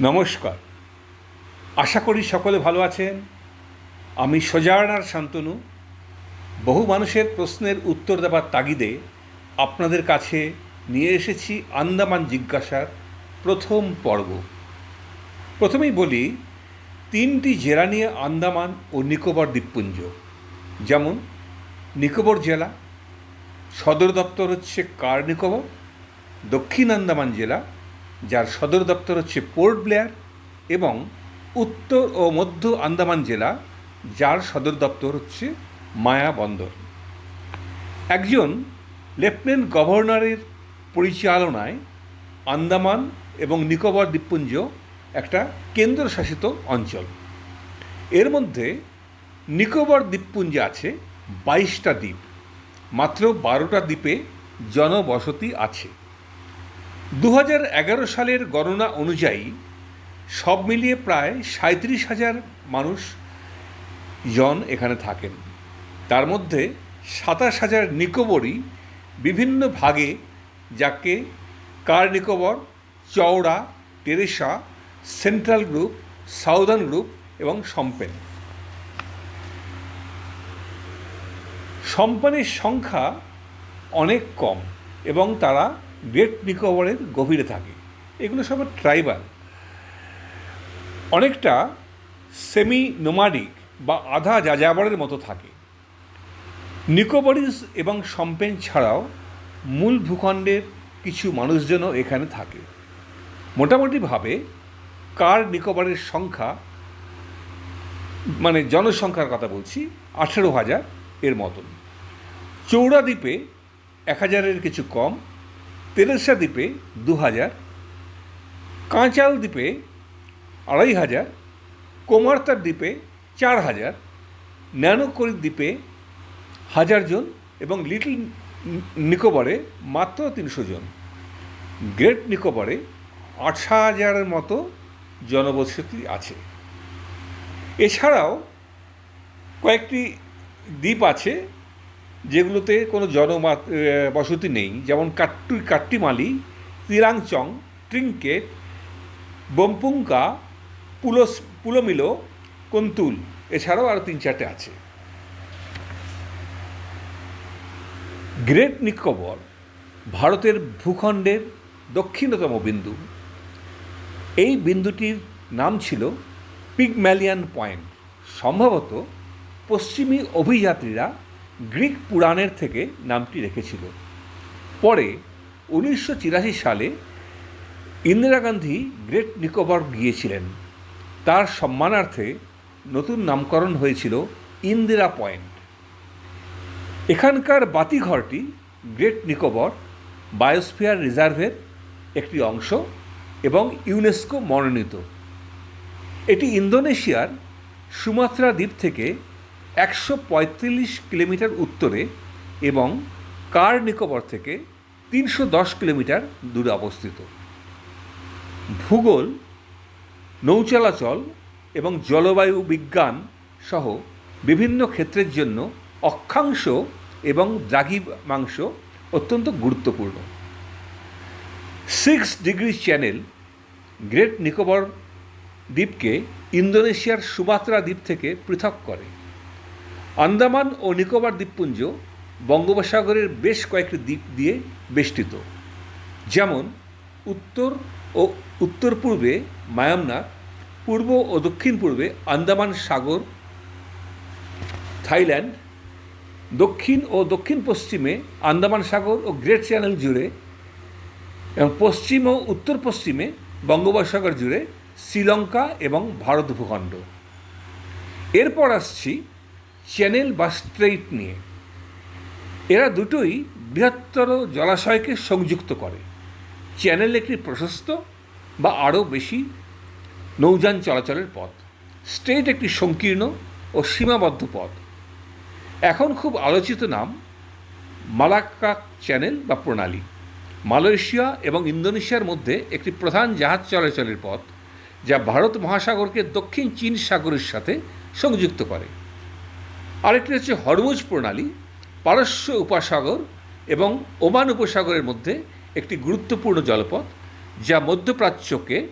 নমস্কার। আশা করি সকলে ভালো আছেন। আমি সোজানার শান্তনু। বহু মানুষের প্রশ্নের উত্তর দেবার তাগিদে আপনাদের কাছে নিয়ে এসেছি আন্দামান জিজ্ঞাসার প্রথম পর্ব। প্রথমেই বলি, তিনটি জেলা নিয়ে আন্দামান ও নিকোবর দ্বীপপুঞ্জ। যেমন, নিকোবর জেলা, সদর দপ্তর হচ্ছে কার নিকোবর? দক্ষিণ আন্দামান জেলা যার সদর দপ্তর হচ্ছে পোর্ট ব্লেয়ার এবং উত্তর ও মধ্য আন্দামান জেলা, যার সদর দপ্তর হচ্ছে মায়া বন্দর। একজন লেফটেন্যান্ট গভর্নরের পরিচালনায় আন্দামান এবং নিকোবর দ্বীপপুঞ্জ একটা কেন্দ্রশাসিত অঞ্চল। এর মধ্যে নিকোবর দ্বীপপুঞ্জে আছে বাইশটা দ্বীপ, মাত্র বারোটা দ্বীপে জনবসতি আছে। দু সালের গণনা অনুযায়ী সব মিলিয়ে প্রায় সাঁত্রিশ হাজার মানুষ জন এখানে থাকেন। তার মধ্যে সাতাশ হাজার নিকোবরই বিভিন্ন ভাগে, যাকে কার Nicobar Chowra, Teressa, central group, southern group এবং সম্পেন সম্পানের সংখ্যা অনেক কম এবং তারা গ্রেট নিকোবরের গভীরে থাকে। এগুলো সব ট্রাইবাল। অনেকটা সেমি নোমাডিক বা আধা যাযাবরের মতো থাকে। নিকোবরিস এবং সম্পেন ছাড়াও মূল ভূখণ্ডের কিছু মানুষজনও এখানে থাকে। মোটামুটিভাবে কার নিকোবরের সংখ্যা মানে জনসংখ্যার কথা বলছি, আঠেরো হাজার এর মতন। চৌড়া দ্বীপে এক হাজারের কিছু কম তেরেসা দ্বীপে দু হাজার কাঁচাল দ্বীপে আড়াই হাজার কোমার্তার দ্বীপে চার হাজার ন্যানোকরি দ্বীপে হাজার জন এবং লিটল নিকোবরে মাত্র তিনশো জন। গ্রেট নিকোবরে আট হাজারের মতো জনবসতি আছে। এছাড়াও কয়েকটি দ্বীপ আছে যেগুলোতে কোনো জনমা বসতি নেই। যেমন কাট্টু কাট্টিমালি, তিরাংচং ট্রিঙ্কেট বম্পুঙ্কা পুলস পুলমিলো, কন্তুল। এছাড়াও আরও তিন চারটে আছে। গ্রেট নিকোবর, ভারতের ভূখণ্ডের দক্ষিণতম বিন্দু। এই বিন্দুটির নাম ছিল পিগম্যালিয়ান পয়েন্ট। সম্ভবত পশ্চিমী অভিযাত্রীরা গ্রিক পুরাণের থেকে নামটি রেখেছিল। পরে উনিশশো সালে ইন্দিরা গান্ধী গ্রেট নিকোবর গিয়েছিলেন। তার সম্মানার্থে নতুন নামকরণ হয়েছিল ইন্দিরা পয়েন্ট। এখানকার বাতিঘরটি গ্রেট নিকোবর বায়োস্ফিয়ার রিজার্ভের একটি অংশ এবং ইউনেস্কো মনোনীত। এটি ইন্দোনেশিয়ার সুমাত্রা দ্বীপ থেকে একশো পঁয়তাল্লিশ কিলোমিটার উত্তরে এবং কার নিকোবর থেকে তিনশো দশ কিলোমিটার দূরে অবস্থিত। ভূগোল, নৌচলাচল এবং জলবায়ু বিজ্ঞান সহ বিভিন্ন ক্ষেত্রের জন্য অক্ষাংশ এবং দ্রাঘিমাংশ অত্যন্ত গুরুত্বপূর্ণ। Six degree channel great Nicobar দ্বীপকে ইন্দোনেশিয়ার সুমাত্রা দ্বীপ থেকে পৃথক করে। আন্দামান ও নিকোবর দ্বীপপুঞ্জ বঙ্গোপসাগরের বেশ কয়েকটি দ্বীপ দিয়ে বেষ্টিত। যেমন, উত্তর ও উত্তর পূর্বে মায়ামনার পূর্ব ও দক্ষিণ পূর্বে আন্দামান সাগর, থাইল্যান্ড, দক্ষিণ ও দক্ষিণ পশ্চিমে আন্দামান সাগর ও গ্রেট চ্যানেল জুড়ে এবং পশ্চিম ও উত্তর পশ্চিমে বঙ্গোপসাগর জুড়ে শ্রীলঙ্কা এবং ভারত ভূখণ্ড। এরপর আসছি চ্যানেল বা স্ট্রেইট নিয়ে। এরা দুটোই বৃহত্তর জলাশয়কে সংযুক্ত করে। চ্যানেল একটি প্রশস্ত বা আরও বেশি নৌযান চলাচলের পথ। স্ট্রেট একটি সংকীর্ণ ও সীমাবদ্ধ পথ। এখন খুব আলোচিত নাম মালাক্কা চ্যানেল বা প্রণালী। মালয়েশিয়া এবং ইন্দোনেশিয়ার মধ্যে একটি প্রধান জাহাজ চলাচলের পথ, যা ভারত মহাসাগরকে দক্ষিণ চীন সাগরের সাথে সংযুক্ত করে। আরেকটি হচ্ছে হরমুজ প্রণালী, পারস্য উপসাগর এবং ওমান উপসাগরের মধ্যে একটি গুরুত্বপূর্ণ জলপথ, যা মধ্যপ্রাচ্যকে